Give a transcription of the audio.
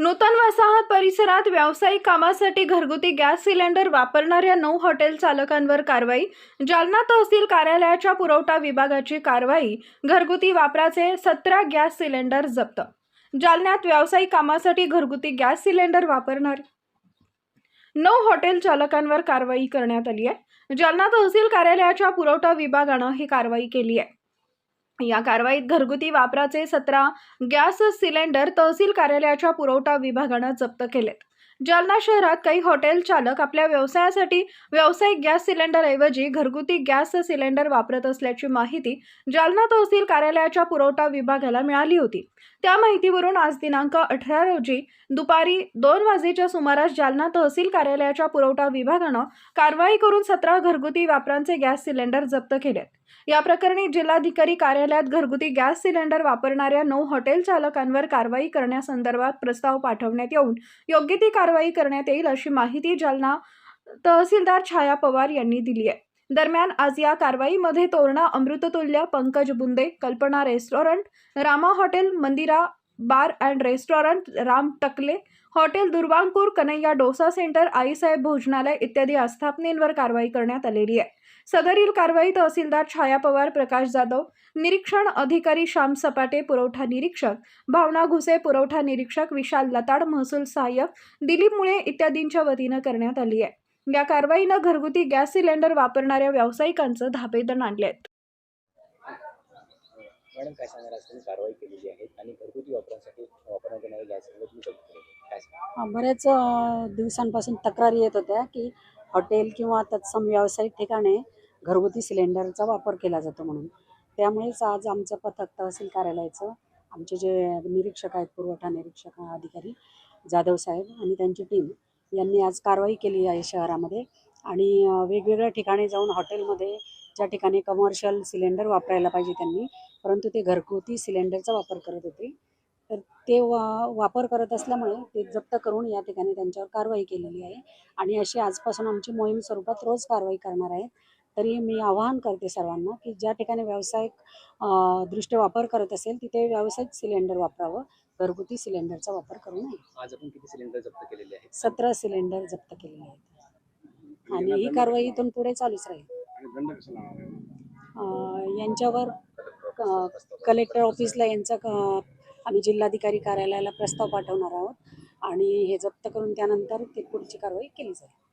नूतन वसाहत परिसरात व्यावसायिक कामासाठी घरगुती गॅस सिलेंडर वापरणाऱ्या नऊ हॉटेल चालकांवर कारवाई जालना तहसील कार्यालयाच्या पुरवठा विभागाची कारवाई घरगुती वापराचे सतरा गॅस सिलेंडर जप्त. जालन्यात व्यावसायिक कामासाठी घरगुती गॅस सिलेंडर वापरणार. नऊ हॉटेल चालकांवर कारवाई करण्यात आली आहे. जालना तहसील कार्यालयाच्या पुरवठा विभागानं ही कारवाई केली आहे. या कारवाईत घरगुती वापराचे सतरा गॅस सिलेंडर तहसील कार्यालयाच्या पुरवठा विभागानं जप्त केलेत. जालना शहरात काही हॉटेल चालक आपल्या व्यवसायासाठी व्यावसायिक गॅस सिलेंडरऐवजी घरगुती गॅस सिलेंडर वापरत असल्याची माहिती जालना तहसील कार्यालयाच्या पुरवठा विभागाला मिळाली होती. त्या माहितीवरून आज दिनांक अठरा रोजी दुपारी दोन वाजेच्या सुमारास जालना तहसील कार्यालयाच्या पुरवठा विभागानं कारवाई करून सतरा घरगुती वापरांचे गॅस सिलेंडर जप्त केलेत. या प्रकरणी जिल्हाधिकारी कार्यालयात घरगुती गॅस सिलेंडर वापरणाऱ्या नऊ हॉटेल चालकांवर कारवाई करण्यासंदर्भात प्रस्ताव पाठवण्यात येऊन योग्य ती कारवाई करण्यात येईल अशी माहिती जालना तहसीलदार छाया पवार यांनी दिली आहे. दरम्यान आज या कारवाईमध्ये Torna Amruttulya Pankaj Bunde Kalpana restaurant Rama hotel Mandira bar and restaurant Ram Takle hotel Durvankur Kanhaiya dosa centre आईसाहेब भोजनालय इत्यादी आस्थापनेंवर कारवाई करण्यात आलेली आहे. सदरील कारवाई तहसीलदार छाया पवार प्रकाश जाधव निरीक्षण अधिकारी श्याम सपाटे पुरवठा निरीक्षक भावना घुसे पुरवठा निरीक्षक विशाल लताड महसूल सहाय्यक दिलीप मुळे इत्यादींच्या वतीनं करण्यात आली आहे. या कारवाईनं घरगुती गॅस सिलेंडर वापरणाऱ्या व्यावसायिकांचं धापेदन आणले आहेत मॅडम काय सांगणार? आज तुम्ही कारवाई केलेली आहे आणि घरगुती वापरासाठी वापरण्यात येणारे गॅस सिलेंडर तुम्ही काय सांगा बऱ्याच अ, दिवसांपासून तक्रारी येत होत्या की हॉटेल किंवा तत्सम व्यावसायिक ठिकाणी घरगुती सिलेंडरचा वापर केला जातो म्हणून. त्यामुळेच आज आमचं पथक तहसील कार्यालयाचं आमचे जे निरीक्षक आहेत पुरवठा निरीक्षक अधिकारी जाधव साहेब आणि त्यांची टीम यांनी आज कारवाई केली आहे शहरामध्ये. आणि अ, वेगवेगळ्या ठिकाणी जाऊन हॉटेलमध्ये ज्या ठिकाणी कमर्शियल सिलेंडर वापरायला पाहिजे त्यांनी परंतु ते घरगुती सिलेंडरचा वापर करत होते. तर ते वा वापर करत असल्यामुळे ते जप्त करून या ठिकाणी त्यांच्यावर कारवाई केलेली आहे. आणि अशी आजपासून आमची मोहीम स्वरूपात रोज कारवाई करणार आहे. तरी मी आवाहन करते सर्वांना की ज्या ठिकाणी व्यावसायिक दृष्ट्या वापर करत असेल तिथे व्यावसायिक सिलेंडर वापरावं. घरगुती सिलेंडरचा वापर करू नये. आज आपण किती सिलेंडर जप्त केलेले आहेत? सतरा सिलेंडर जप्त केलेले आहेत. आणि ही कारवाई इथून पुढे चालूच राहील. अ, यांच्यावर क- कलेक्टर ऑफिसला यांचा क- आम्ही जिल्हाधिकारी कार्यालयाला प्रस्ताव पाठवणार आहोत. आणि हे जप्त करून त्यानंतर ते पुढची कारवाई केली जाईल.